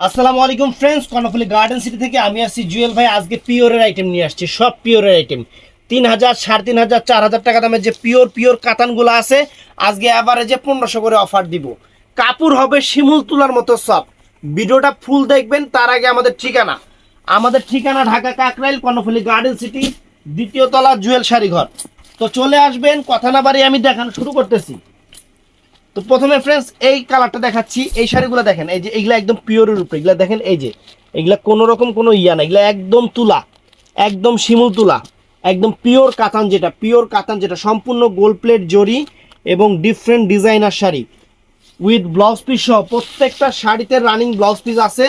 আসসালামু আলাইকুম friends Karnaphuli garden city থেকে আমি আসছি জুয়েল ভাই। আজকে পিওরের আইটেম নিয়ে আসছি, সব পিওরের আইটেম তিন হাজার সাড়ে তিন হাজার চার হাজার টাকা দামের যে পিওর পিওর কাতানগুলো আছে, আজকে অ্যাভারেজে পনেরোশো করে অফার দিব। কাপড় হবে শিমুল তুলার মতো সব ভিডিওটা ফুল দেখবেন, তার আগে আমাদের ঠিকানা। আমাদের ঠিকানা ঢাকা কাকরাইল, কর্ণফুলি গার্ডেন সিটি দ্বিতীয় তলা জুয়েল শাড়িঘর। তো চলে আসবেন, কথা না বাড়ি আমি দেখানো শুরু করতেছি। তো প্রথমে ফ্রেন্ডস এই কালারটা দেখাচ্ছি। এই শাড়িগুলো দেখেন, এই যে এগুলা একদম পিওরের উপরে, এগুলা দেখেন, এই যে, এগুলা কোনো রকম কোনো ইয়া না এগুলা একদম তুলা, একদম শিমুল তুলা, একদম পিওর কাতান যেটা পিওর কাতান যেটা, সম্পূর্ণ গোল্ড প্লেট জরি এবং different designer sari. With blouse piece সহ প্রত্যেকটা শাড়িতে রানিং ব্লাউজ পিস আছে,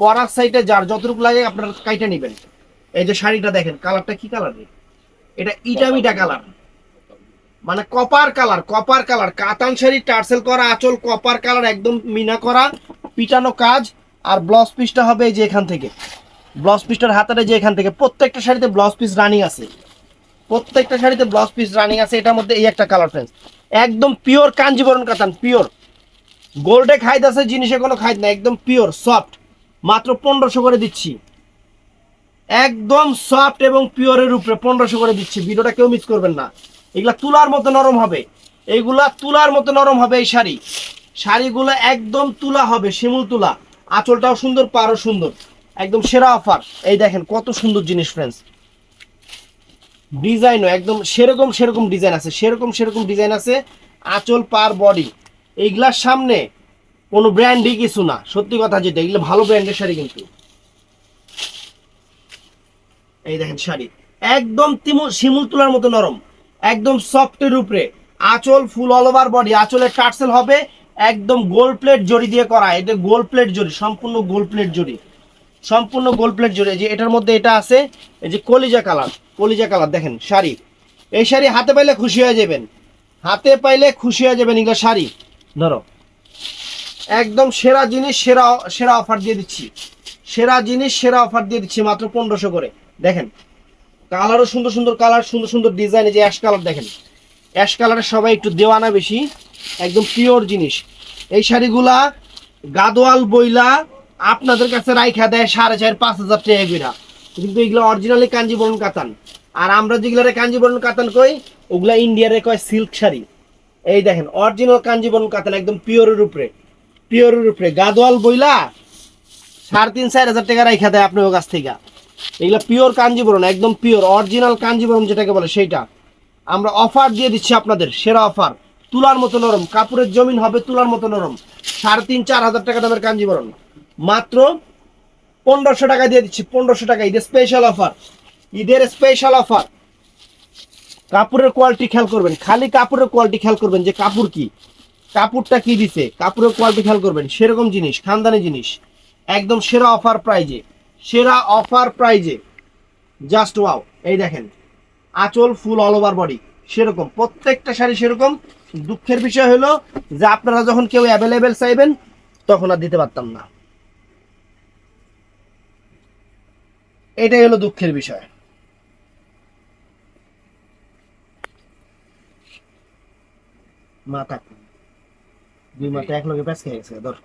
পরার সাইডে যার যতটুকু লাগে আপনারা কাইটা নেবেন। এই যে শাড়িটা দেখেন কালারটা কি কালার এটা ইটামিটা কালার মানে copper colour copper colour katan sari tassel করা, আঁচল কপার কালার একদম মিনা করা, পিটানো কাজ। আর ব্লাউজ পিসটা হবে এই যে এখান থেকে। ব্লাউজ পিসটার হাতারে যে এখান থেকে। প্রত্যেকটা শাড়িতে ব্লাউজ পিস রানিং আছে। প্রত্যেকটা শাড়িতে ব্লাউজ পিস রানিং আছে। এটার মধ্যে এই একটা কালার ফ্রেন্স একদম পিওর কাঞ্জিবরণ কাতান পিওর গোল্ডে খাইদ আছে, জিনিসে কোনো খাইদ না একদম পিওর সফট মাত্র পনেরোশো করে দিচ্ছি। একদম সফট এবং পিওরের উপরে পনেরোশো করে দিচ্ছি। ভিডিওটা কেউ মিস করবেন না। এগুলা তুলার মতো নরম হবে। এইগুলা তুলার মতো নরম হবে এই শাড়ি। শাড়িগুলো একদম তুলা হবে, শিমুল তুলা। আঁচলটাও সুন্দর, পারও সুন্দর। একদম সেরা অফার। এই দেখেন, কত সুন্দর জিনিস ফ্রেন্ডস ডিজাইনও একদম সেরকম সেরকম ডিজাইন আছে, সেরকম সেরকম ডিজাইন আছে। আঁচল পার বডি। এইগুলার সামনে কোনো ব্র্যান্ডই কিছু না। সত্যি কথা যেটা, এগুলো ভালো ব্র্যান্ডের শাড়ি কিন্তু। এই দেখেন শাড়ি। একদম তিমু শিমুল তুলার মতো নরম। একদম সফটের উপরে। আঁচল ফুল অল ওভার বডি আঁচলের টার্সেল হবে একদম গোল প্লেট জড়ি দিয়ে করা। এটা গোল প্লেট জড়ি, সম্পূর্ণ গোল প্লেট জড়ি। সম্পূর্ণ গোল প্লেট জড়ি। যে এটার মধ্যে এটা আছে, এই যে কলিজা কালার কলিজা কালার দেখেন, শাড়ি। এই শাড়ি হাতে পাইলে খুশি হয়ে যাবেন। হাতে পাইলে খুশি হয়ে যাবেন এগুলো শাড়ি। ধরো। একদম সেরা জিনিস, সেরা সেরা অফার দিয়ে দিচ্ছি। সেরা জিনিস, সেরা অফার দিয়ে দিচ্ছি মাত্র পনেরোশো করে। দেখেন কালারও সুন্দর সুন্দর কালার সুন্দর সুন্দর ডিজাইন যে অ্যাশ কালার দেখেন। অ্যাশ কালারের সবাই একটু দেওয়ানা বেশি, একদম পিওর জিনিস। এই শাড়িগুলা গাদোয়াল, বইলা, আপনাদের কাছে রাইখা দেয় সাড়ে চার, পাঁচ হাজার টাকা কিন্তু এগুলো অরিজিনালি কাঞ্জিবরণ কাতান। আর আমরা যেগুলারে কাঞ্জিবরণ কাতান কই, ওগুলা ইন্ডিয়ারে কয় সিল্ক শাড়ি। এই দেখেন অরিজিনাল কাঞ্জিবরণ কাতান, একদম পিওরের উপরে। পিওরের উপরে। গাদোয়াল, বইলা, সাড়ে তিন, চার হাজার টাকা রাইখা দেয় আপনার কাছ থেকে। এগুলো পিওর কাঞ্জিবরণ একদম পিওর অরিজিনাল কাঞ্জিবরণ যেটাকে বলে সেইটা। আমরা অফার দিয়ে দিচ্ছি আপনাদের, সেরা অফার তুলার মতো নরম, কাপড়ের জমিন হবে তুলার মতো নরম। সাড়ে তিন, চার হাজার টাকা দামের কাঞ্জিবরণ মাত্র পনেরোশো টাকা দিয়ে দিচ্ছি, পনেরোশো টাকা। ঈদের স্পেশাল অফার ঈদের স্পেশাল অফার কাপড়ের কোয়ালিটি খেয়াল করবেন, খালি কাপড়ের কোয়ালিটি খেয়াল করবেন যে কাপড় কি। কাপড়টা কি দিছে, কাপড়ের কোয়ালিটি খেয়াল করবেন, সেরকম জিনিস, খানদানি জিনিস। একদম সেরা অফার প্রাইজে সেরা অফার প্রাইজে। জাস্ট ওয়াও, এই দেখেন। আঁচল ফুল অল ওভার বডি সেরকম। প্রত্যেকটা শাড়ি সেরকম। দুঃখের বিষয় হলো যে আপনারা যখন কেউ অ্যাভেলেবেল চাইবেন, তখন আর দিতে পারতাম না। এটাই হলো দুঃখের বিষয়। মাথা। দুই মাথা, এক লগে খেয়ে গেছে, ধর।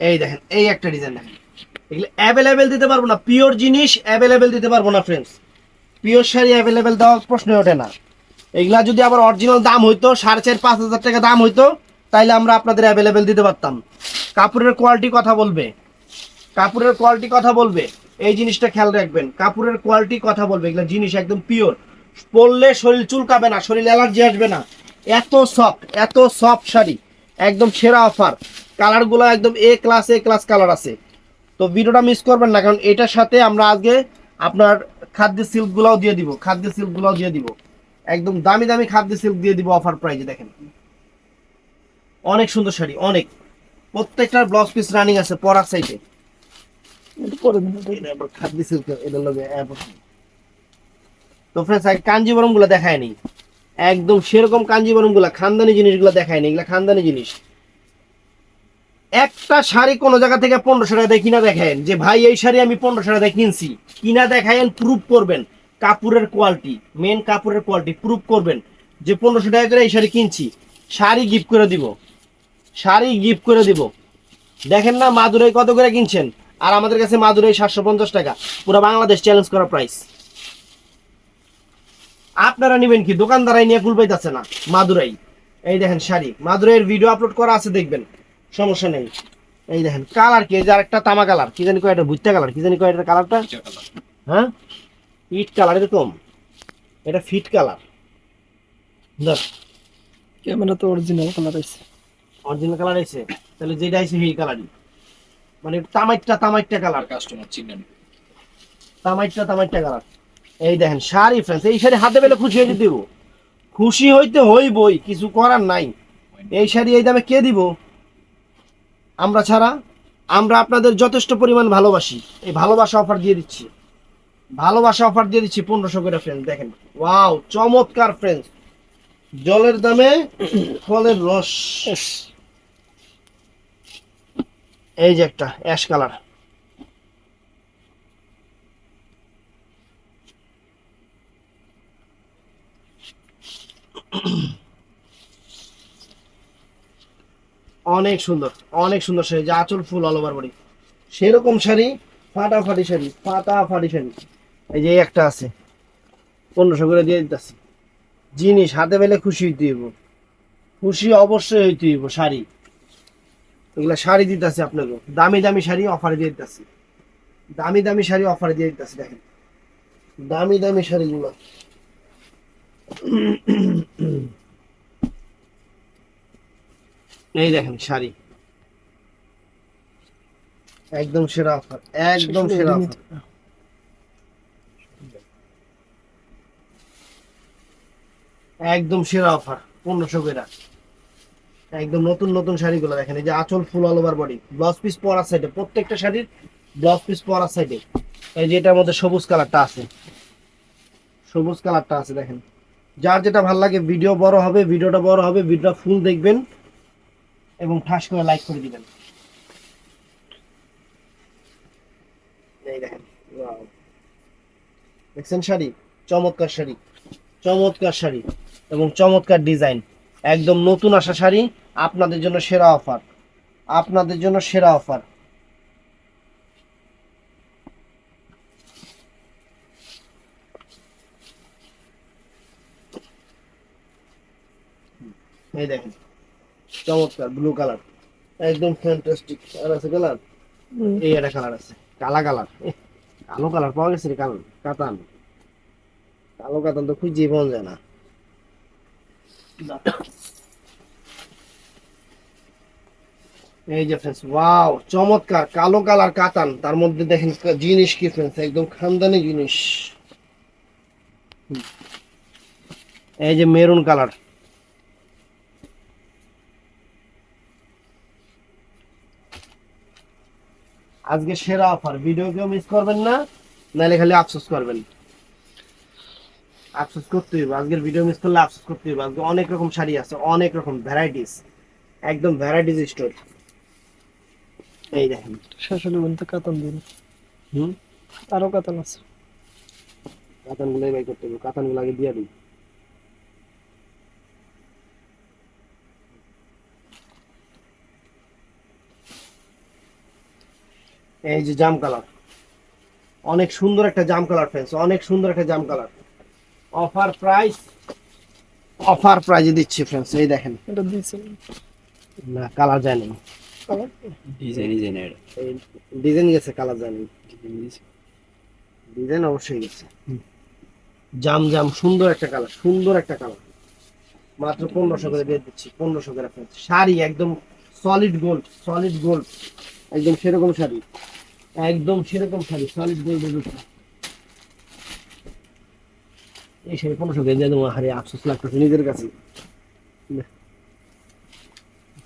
এই দেখেন, এই একটা ডিজাইন দেখেন। এগুলো অ্যাভেলেবেল দিতে পারব না। পিওর জিনিস অ্যাভেলেবেল দিতে পারব না ফ্রেন্ডস পিওর শাড়ি অ্যাভেলেবেল দেওয়ার প্রশ্ন ওঠে না। এগুলা যদি আবার অরিজিনাল দাম হইতো, সাড়ে চার, পাঁচ হাজার টাকা দাম হইতো, তাইলে আমরা আপনাদের অ্যাভেলেবেল দিতে পারতাম। কাপড়ের কোয়ালিটি কথা বলবে। কাপড়ের কোয়ালিটি কথা বলবে। এই জিনিসটা খেয়াল রাখবেন। কাপড়ের কোয়ালিটি কথা বলবে। এগুলো জিনিস একদম পিওর পরলে শরীর চুলকাবে না, শরীর অ্যালার্জি আসবে না। এত সফট এত সফট শাড়ি। একদম সেরা অফার কালারগুলো একদম A class A class colour আছে। তো ভিডিওটা মিস করবেন না কারণ এটার সাথে আমরা আজকে আপনার খাদ্য সিল্কগুলোও দিয়ে দিব খাদ্য সিল্কগুলোও দিয়ে দিব। একদম দামি দামি খাদ্য সিল্ক দিয়ে দিব অফার প্রাইজে দেখেন। অনেক সুন্দর শাড়ি অনেক। প্রত্যেকটার ব্লাউজ পিস রানিং আছে পরার সাইডে খাদ্য সিল্ক এটার লগে তো ফ্রেন্ডস কাঞ্জিবরমগুলো দেখায় নি একদম সেরকম কাঞ্জিবরমগুলা খানদানি জিনিসগুলো দেখায় নি এগুলা খানদানি জিনিস। একটা শাড়ি কোনো জায়গা থেকে পনেরোশো টাকা কিনা দেখেন। যে ভাই, এই শাড়ি আমি পনেরোশো টাকা কিনছি। কিনা দেখায়েন প্রুফ করবেন। কাপড়ের কোয়ালিটি মেন কাপড়ের কোয়ালিটি প্রুফ করবেন যে পনেরোশো টাকা করে এই শাড়ি কিনছি। শাড়ি গিফট করে দিব। শাড়ি গিফট করে দিব। দেখেন না মাদুরাই কত করে কিনছেন? আর আমাদের কাছে মাদুরাই সাতশো পঞ্চাশ টাকা। পুরো বাংলাদেশ চ্যালেঞ্জ করা প্রাইস আপনারা নেবেন কি? দোকানদারাই নিয়ে কুল পাইতেছে না। মাদুরাই। এই দেখেন শাড়ি। মাদুরাইয়ের ভিডিও আপলোড করা আছে, দেখবেন। সমস্যা নেই। এই দেখেন কালার কি? এই যে আরেকটা তামা কালার কি জানি কয় এটা ভুট্টা কালার কি জানি কয় এটা কালারটা হ্যাঁ? ইট কালার এরকম। এটা ফিট কালার দেখ ক্যামেরা তো অরিজিনাল কালার আছে। অরিজিনাল কালার আছে। তাহলে যেটা আছে সেই কালারই মানে তামাইটটা তামাইটটা কালার কাস্টমার চিনেন তামাইটটা তামাইটটা কালার এই দেখেন শাড়ি ফ্রেন্ডস এই শাড়ি হাতে পেলে খুশি হয়ে দিব। খুশি হইতে হইবই কিছু করার নাই। এই শাড়ি এই দামে কে দিব? আমরা ছাড়া আমরা আপনাদের যথেষ্ট পরিমাণ ভালোবাসি। এই ভালোবাসা অফার দিয়ে দিচ্ছি। ভালোবাসা অফার দিয়ে দিচ্ছি পনেরোশো করে ফ্রেন্ড দেখেন। ওয়াও চমৎকার ফ্রেন্ডস জলের দামে ফলের রস। এই যে একটা অ্যাশ কালার অনেক সুন্দর অনেক সুন্দর শাড়ি, যে আঁচল ফুল অল ওভার বডি সেরকম শাড়ি, ফাটাফাটি শাড়ি ফাটাফাটি শাড়ি। এই যে একটা আছে, পনেরোশো করে দিয়ে দিতেছি। জিনিস হাতে পেলে খুশি হইতে হইব। খুশি অবশ্যই হইতে হইব শাড়ি। এগুলা শাড়ি দিতেছি আপনাকে। দামি দামি শাড়ি অফারে দিয়ে দিতেছি। দামি দামি শাড়ি অফারে দিয়ে দিতেছি, দেখেন। দামি দামি শাড়িগুলো। এই দেখেন শাড়ি। একদম সেরা অফার একদম সেরা অফার একদম সেরা অফার পনেরোশো করে। একদম নতুন নতুন শাড়িগুলো দেখেন এই যে আঁচল full all over body blouse piece পরার সাইডে প্রত্যেকটা শাড়ির ব্লাউজ পিস পরার সাইডে এই যে এটার মধ্যে সবুজ কালারটা আছে। সবুজ কালারটা আছে দেখেন। যার যেটা ভালো লাগে ভিডিও বড় হবে ভিডিওটা বড় হবে ভিডিওটা ফুল দেখবেন। এবং ঠাস করে লাইক করে দিবেন। দেখছেন শাড়ি? চমৎকার শাড়ি। চমৎকার শাড়ি এবং চমৎকার ডিজাইন একদম নতুন আসা শাড়ি, আপনাদের জন্য সেরা অফার আপনাদের জন্য সেরা অফার এই দেখেন চমৎকার ব্লু কালার একদম ফ্যান্টাস্টিক আর আছে কালার এই একটা কালার আছে কালা কালার কালো কালার পাওয়া গেছে রে কালো কাতান। কালো কাতান তো খুঁজে পাওয়া যায় না। এই যে ফ্রেন্ডস ওয়াও চমৎকার। কালো কালার কাতান। তার মধ্যে দেখেন জিনিস কি ফ্রেন্ডস একদম খানদানি জিনিস। এই যে মেরুন কালার আজকে সেরা অফার ভিডিও কেউ মিস করবেন না নাহলে খালি আফসোস করবেন। আফসোস করতে হইব আজকের ভিডিও মিস করলে আফসোস করতে হইব আজকে অনেক রকম শাড়ি আছে অনেক রকম ভ্যারাইটিস একদম ভ্যারাইটিস স্টোর এই দেখেন। শাশুড়ি বলতে কাতান দিন হুম? আরও কাতান আছে। কাতানগুলোই বাই করতে হবে। কাতানগুলো আগে দিয়ে দিই। এই যে জাম কালার। অনেক সুন্দর একটা জাম কালার ফ্রেন্ডস অনেক সুন্দর একটা জাম কালার। অফার প্রাইস অফার প্রাইজে দিচ্ছি ফ্রেন্ডস এই দেখেন। এটা দিয়েছেন। না কালার জানি ডিজাইন ডিজাইন এর। ডিজাইন গেছে কালার জানি ডিজাইন অবশ্যই গেছে। জাম জাম সুন্দর একটা কালার সুন্দর একটা কালার। মাত্র পনেরোশো করে দিয়ে দিচ্ছি পনেরোশো করে। শাড়ি একদম সলিড গোল্ড সলিড গোল্ড একদম সেরকম শাড়ি। একদম সেরকম শাড়ি সলিড গোল্ডের উপর এই শাড়ি পনেরোশো দিয়ে দেবো হারে আফসোস লাগতেছে নিজের কাছে।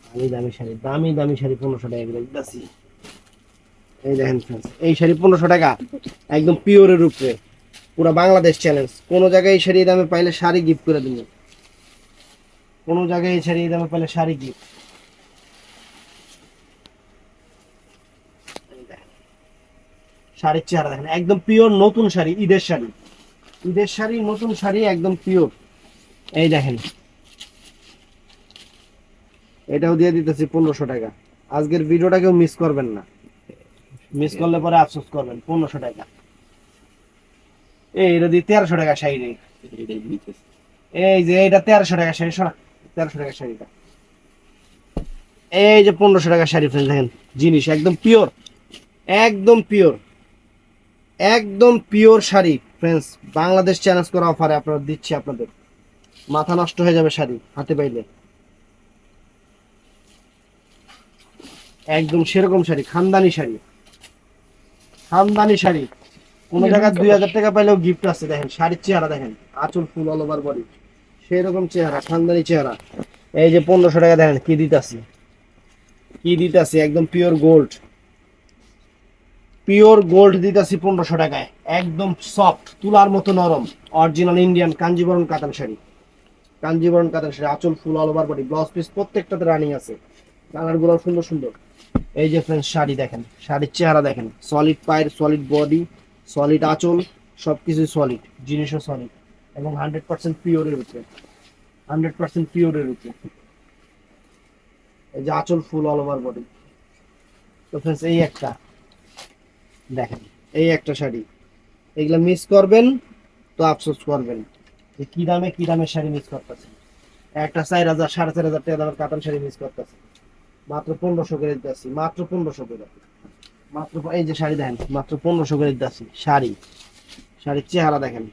দামি দামি শাড়ি, দামি দামি শাড়ি পনেরোশো টাকা এই দেখেন এই শাড়ি পনেরোশো টাকা, একদম পিওরের উপরে। পুরো বাংলাদেশ চ্যালেঞ্জ কোন জায়গায় এই শাড়ি দামে পাইলে শাড়ি গিফট করে দিব। কোন জায়গায় এই শাড়ি দামে পাইলে শাড়ি গিফট শাড়ির চেহারা দেখেন, একদম পিওর নতুন শাড়ি, ঈদের শাড়ি। ঈদের শাড়ি, নতুন শাড়ি, একদম পিওর এই দেখেন। এটাও দিয়ে দিতেছি পনেরোশো টাকা। আজকের ভিডিওটা কেউ মিস করবেন না। মিস করলে পরে আফসোস করবেন, পনেরোশো টাকা। এই, এটা দিয়ে তেরোশো টাকা শাড়ি এই যে, এইটা তেরোশো টাকা শাড়ি শোনা তেরোশো টাকা শাড়িটা। এই যে পনেরোশো টাকা শাড়ি ফ্রেন্ড দেখেন, জিনিস, একদম পিওর একদম পিওর একদম pure sari friends Bangladesh challenge করা অফারে আপনারা দিচ্ছি আপনাদের। মাথা নষ্ট হয়ে যাবে শাড়ি হাতে পাইলে। একদম সেরকম শাড়ি খানদানি শাড়ি। খানদানি শাড়ি। কোন জায়গায় দুই হাজার টাকা পাইলেও গিফট আছে দেখেন শাড়ির চেহারা দেখেন আঁচল ফুল অল ওভার বডি সেরকম চেহারা খানদানি চেহারা। এই যে পনেরোশো টাকা দেখেন কি দিতাছি? কি দিতাছি? একদম পিওর গোল্ড পিওর গোল্ড দিতেছি পনেরোশো টাকায়। একদম সফট, তুলার মতো নরম। Original Indian Kanjivaram katan sari. কাঞ্জিবরণ কাতান শাড়ি, আঁচল full all over body blouse piece প্রত্যেকটাতে রানিং আছে। কালারগুলো সুন্দর সুন্দর। এই যে ফ্রেন্ডস শাড়ি দেখেন, শাড়ির চেহারা দেখেন। সলিড পায়ের সলিড বডি সলিড আঁচল সবকিছু সলিড জিনিসও সলিড এবং হান্ড্রেড পার্সেন্ট পিওরের উপরে। হান্ড্রেড পার্সেন্ট পিওরের উপরে। এই যে আঁচল ফুল অল ওভার বডি তো ফ্রেন্ডস এই একটা। দেখেন, এই একটা শাড়ি। এগুলা মিস করবেন, তো আফসোস করবেন। যে কি দামে, কি দামের শাড়ি মিস করতেছে একটা চার হাজার, সাড়ে চার হাজার টাকা দামের কাতান শাড়ি মিস করতেছে মাত্র পনেরোশো করে দিতেছি মাত্র পনেরোশো করে। মাত্র এই যে শাড়ি দেখেন, মাত্র পনেরোশো করে দিতেছি শাড়ি। শাড়ির চেহারা দেখেন।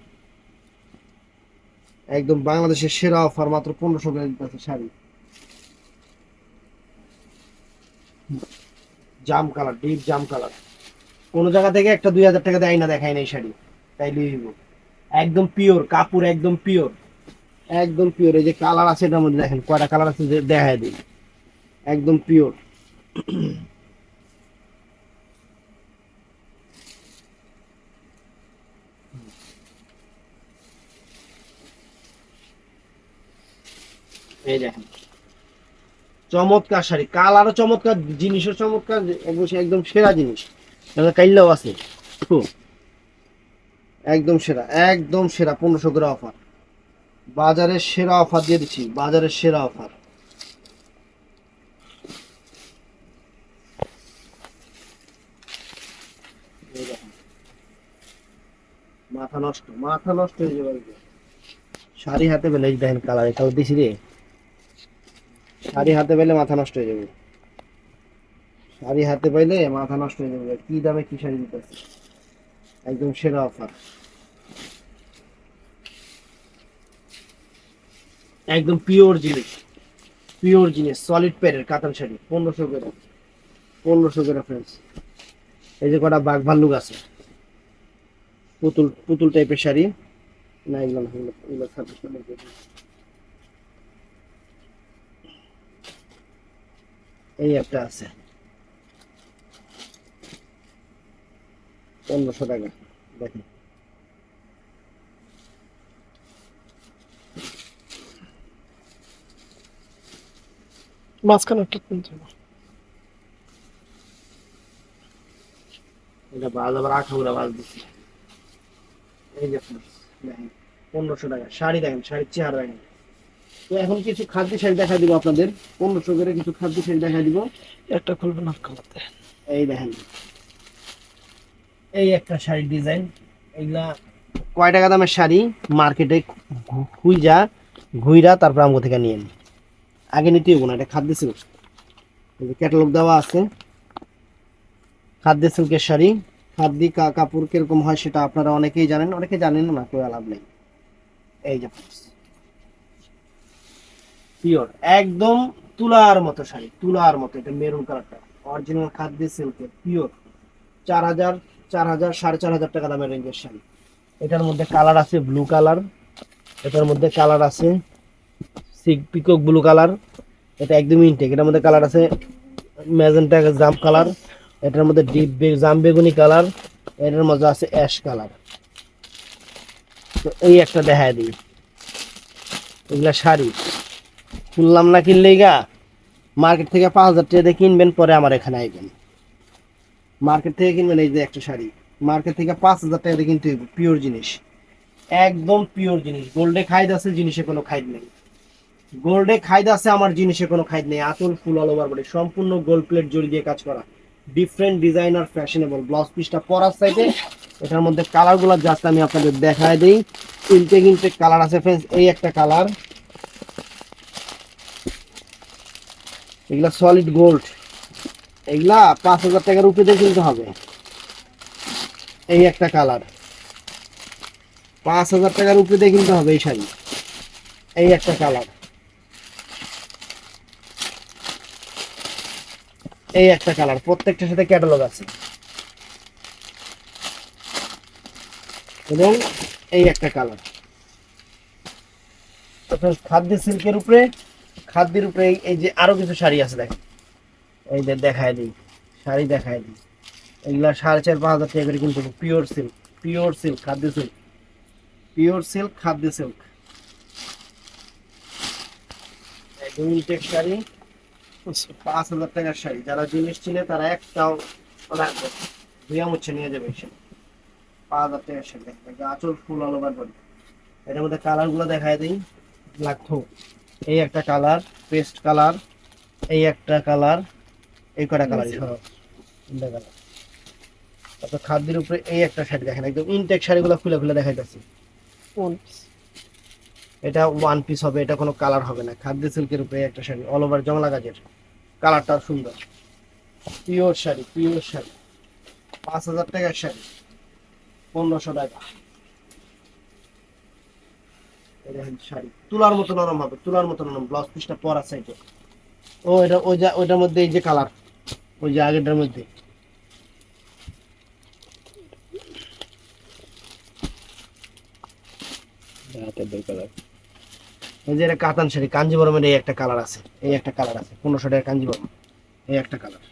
একদম বাংলাদেশের সেরা অফার মাত্র পনেরোশো করে দিতেছে শাড়ি। জাম কালার ডিপ জাম কালার কোন জায়গা থেকে একটা দুই হাজার টাকা দেয় না, দেখায় না এই শাড়ি। তাই লিখব একদম পিওর কাপড় একদম পিওর একদম পিওর এই যে কালার আছে এটার মধ্যে দেখেন, কয়টা কালার আছে যে দেখায় দিই। একদম পিওর এই দেখেন। চমৎকার শাড়ি। কালারও চমৎকার, জিনিসও চমৎকার, একদম সেরা জিনিস। কাইল্লাও আছে। একদম সেরা একদম সেরা পনেরোশো করে অফার। বাজারের সেরা অফার দিয়ে দিচ্ছি বাজারের সেরা অফার। মাথা নষ্ট মাথা নষ্ট হয়ে যাবে। শাড়ি হাতে পেলে দেখেন কালার এটাও দিছি রে। শাড়ি হাতে পেলে মাথা নষ্ট হয়ে যাবে। শাড়ি হাতে পাইলে মাথা নষ্ট হয়ে যাবে। কি দামে কি শাড়ি দিতেছে একদম সেরা অফার একদম পিওর জিনিস। পিওর জিনিস সলিড প্যাডের কাতান শাড়ি, পনেরোশো করে। পনেরোশো করে ফ্রেন্ডস এই যে কটা বাঘ ভাল্লুক আছে। পুতুল পুতুল টাইপের শাড়ি। না, এগুলো এগুলো। এই একটা আছে। পনেরোশো টাকা। দেখেন। মাঝখানে কিনতে হবে। এটা বাজ আবার আঠাউরা বাজ দিচ্ছে। এই যে দেখেন পনেরোশো টাকা। শাড়ি দেখেন শাড়ির চেহারা দেখেন। তো এখন কিছু খাদ্য শাড়ি দেখা দিব আপনাদের। পনেরোশো করে কিছু খাদ্য শাড়ি দেখা দিব। একটা খুলবেন কালাতে এই দেখেন। এই একটা শাড়ির ডিজাইন। এইগুলা কয় টাকা দামের শাড়ি? মার্কেটে খুইজা ঘুইরা তারপর আমগো থেকে নিয়ে নি। আগে নিতে হব না, এটা খাদ্য সিল্ক। ক্যাটালগ দেওয়া আছে। খাদ্য সিল্কের শাড়ি। খাদ্যি কাপড় কীরকম হয় সেটা আপনারা অনেকেই জানেন, অনেকে জানেন না কেউ লাভ নেই। এই যে পিওর একদম তুলার মতো শাড়ি, তুলার মতো, এটা মেরুন কালারটা। অরিজিনাল খাদ্য সিল্কের পিওর চার হাজার চার হাজার সাড়ে চার হাজার টাকা দামের রেঞ্জের শাড়ি। এটার মধ্যে কালার আছে ব্লু কালার এটার মধ্যে কালার আছে পিকক ব্লু কালার এটা একদম ইনটেক এটার মধ্যে কালার আছে ম্যাজেন্টা জাম কালার এটার মধ্যে ডিপ জাম বেগুনি কালার এটার মধ্যে আছে অ্যাশ কালার তো এই একটা দেখায় দিই। এগুলা শাড়ি। খুললাম না কিনলেই গা মার্কেট থেকে পাঁচ হাজার টাকা দিয়ে কিনবেন, পরে আমার এখানে আইবেন। মার্কেট থেকে কিনবেন এই যে একটা শাড়ি। মার্কেট থেকে পাঁচ হাজার টাকা দিয়ে কিনতে পিওর জিনিস। একদম পিওর জিনিস। গোল্ডে খাইদ আছে, জিনিসে কোনো খাইদ নেই। গোল্ডে খাইদ আছে, আমার জিনিসে কোনো খাইদ নেই। আঁচল ফুল অল ওভার বডি সম্পূর্ণ গোল্ড প্লেট জড়ি দিয়ে কাজ করা। ডিফারেন্ট ডিজাইনার ফ্যাশনেবল ব্লাউজ পিসটা পরার সাইডে এটার মধ্যে কালারগুলো জাস্ট আমি আপনাদের দেখায় দিই। তিনটে তিনটে কালার আছে ফ্রেন্ডস এই একটা কালার এগুলা সলিড গোল্ড এগুলা পাঁচ হাজার টাকার উপরে কিনতে হবে। এই একটা কালার। পাঁচ হাজার টাকার উপরে কিনতে হবে এই শাড়ি। এই একটা কালার। এই একটা কালার, প্রত্যেকটার সাথে ক্যাটালগ আছে। এবং এই একটা কালার। খাদ্য সিল্কের উপরে, খাদ্যের উপরে এই যে আরও কিছু শাড়ি আছে দেখেন। এই যে দেখায় দিই, শাড়ি দেখায় দিই। এগুলা সাড়ে চার, পাঁচ হাজার টাকা করে কিন্তু পিওর সিল্ক পিওর সিল্ক খাদ্য সিল্ক পিওর সিল্ক খাদ্য সিল্ক ইনটেক শাড়ি, পাঁচ হাজার টাকার শাড়ি। যারা জিনিস চিনে, তারা একটাও রাখবে। ধুয়া মুচ্ছে নিয়ে যাবে এসে। পাঁচ হাজার টাকার শাড়ি দেখবে ফুল অল ওভার এটার মধ্যে কালারগুলো দেখায় দিই। লাগতো এই একটা কালার পেস্ট কালার এই একটা কালার এই কটা কালার সব তিনটা কালার তারপর খাদ্যের উপরে এই একটা শাড়ি দেখেন একদম ইনটেক শাড়িগুলো খুলে খুলে দেখাইতেছি। এটা ওয়ান পিস হবে এটা কোনো কালার হবে না। খাদ্য সিল্কের উপরে একটা শাড়ি অল ওভার জংলা গাছের কালারটা সুন্দর। Pure sari pure sari. পাঁচ হাজার টাকার শাড়ি পনেরোশো টাকা। শাড়ি। তুলার মতো নরম হবে তুলার মতো নরম ব্লাউজ পিসটা পরা সাইডে ও এটা ওই যে ওইটার মধ্যে এই যে কালার ওই যে আগেরটার মধ্যে। হাতের দুই কালার এই যে এটা কাতান শাড়ি কাঞ্জিবরমের এই একটা কালার আছে এই একটা কালার আছে পনেরোশো টাকা কাঞ্জিবরম এই একটা কালার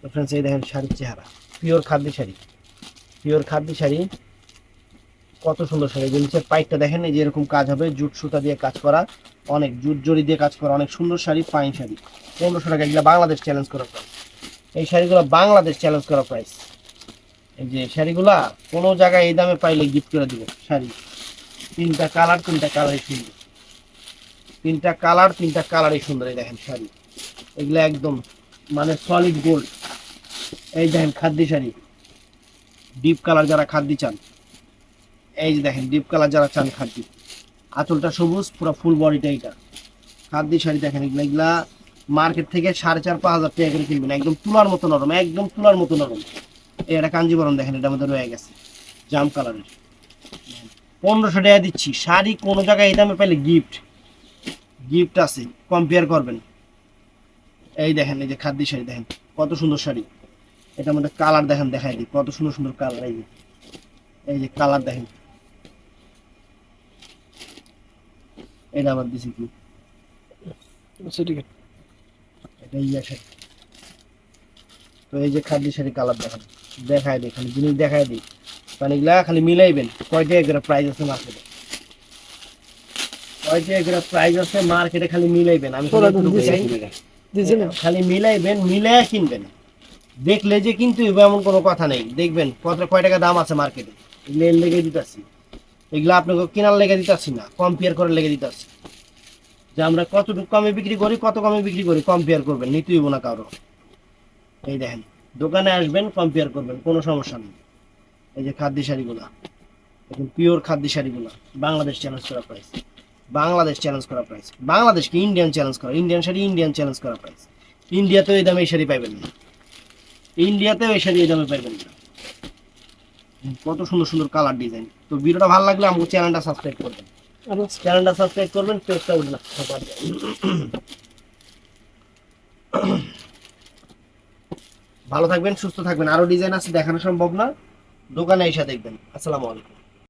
তো ফ্রেন্ডস এই দেখেন শাড়ির চেহারা পিওর খাদ্য শাড়ি পিওর খাদ্য শাড়ি কত সুন্দর শাড়ি। যে নিচের পাইপটা দেখেন এই যে এরকম কাজ হবে জুট সুতা দিয়ে কাজ করা অনেক জুট জড়ি দিয়ে কাজ করা, অনেক সুন্দর শাড়ি ফাইন শাড়ি। পনেরোশো টাকা এগুলো বাংলাদেশ চ্যালেঞ্জ করা প্রাইস এই শাড়িগুলো বাংলাদেশ চ্যালেঞ্জ করা প্রাইস এই যে শাড়িগুলা কোনো জায়গায় এই দামে পাইলে গিফট করে দিব, শাড়ি। তিনটা কালার তিনটা কালারই সুন্দর। তিনটা কালার তিনটা কালারই সুন্দর, এই দেখেন শাড়ি। এগুলো একদম মানে সলিড গোল্ড এই দেখেন খাদ্য শাড়ি। ডিপ কালার যারা খাদ্য চান, এই যে দেখেন ডিপ কালার যারা চান খাদ্য। আঁচলটা সবুজ, পুরো ফুল বডিটা এটা খাদ্য শাড়ি দেখেন এগুলো, এগুলা মার্কেট থেকে সাড়ে চার, পাঁচ হাজার টাকা করে কিনবেন। একদম তুলার মতো নরম, একদম তুলার মতো নরম। এই একটা কাঞ্জিবরম দেখেন, এটা আমাদের রয়ে গেছে, জাম কালারের। পনেরোশো টাকা দিচ্ছি। শাড়ি কোনো জায়গায় এই দামে পাইলে গিফট গিফট আছে কম্পেয়ার করবেন। এই দেখেন, এই যে খাদ্য শাড়ি দেখেন, কত সুন্দর শাড়ি। এটার মধ্যে কালার দেখেন, দেখাই দিই, কত সুন্দর সুন্দর কালার এই যে। এই যে কালার দেখেন। এটা আবার দিছি কি? আচ্ছা ঠিক আছে এটা ইয়া শাড়ি। তো এই যে খাদ্য শাড়ি কালার দেখেন। দিই খালি জিনিস দিই। মানে এগুলা খালি মিলাইবেন। কয় টাকা করে প্রাইস আছে মার্কেটে কয় টাকা করে প্রাইস আছে মার্কেটে খালি মিলাইবেন। আমি খালি মিলাইবেন মিলাইয়া কিনবেন। দেখলে যে কিন্তু এমন কোনো কথা নেই। দেখবেন কত কয় টাকা দাম আছে মার্কেটে এগুলো এর লেগে দিতেছি। এগুলো আপনাকে কেনার লেগে দিতেছি না কম্পেয়ার করে লেগে দিতেছি যে আমরা কতটুকু কমে বিক্রি করি, কত কমে বিক্রি করি কম্পেয়ার করবেন, নিতেই না কারও। এই দেখেন, দোকানে আসবেন কম্পেয়ার করবেন, কোনো সমস্যা নেই। এই যে খাদ্য শাড়িগুলা এখন পিওর খাদ্য শাড়িগুলা, বাংলাদেশ চ্যালেঞ্জ করা প্রাইস বাংলাদেশ চ্যালেঞ্জ করা প্রাইস বাংলাদেশকে ইন্ডিয়ান চ্যালেঞ্জ করা ইন্ডিয়ান শাড়ি ইন্ডিয়ান চ্যালেঞ্জ করা প্রাইস ইন্ডিয়াতেও এই দামে এই শাড়ি পাইবেন না। ইন্ডিয়াতেও এই শাড়ি এই দামে পাইবেন না। কত সুন্দর সুন্দর কালার ডিজাইন তো ভিডিওটা ভালো লাগলে আমাকে চ্যানেলটা সাবস্ক্রাইব করবেন চ্যানেলটা সাবস্ক্রাইব করবেন, পেজটা উঠবে না ভালো থাকবেন, সুস্থ থাকবেন। আরও ডিজাইন আছে, দেখানো সম্ভব না। দোকানে এসে দেখবেন। আসসালামু আলাইকুম।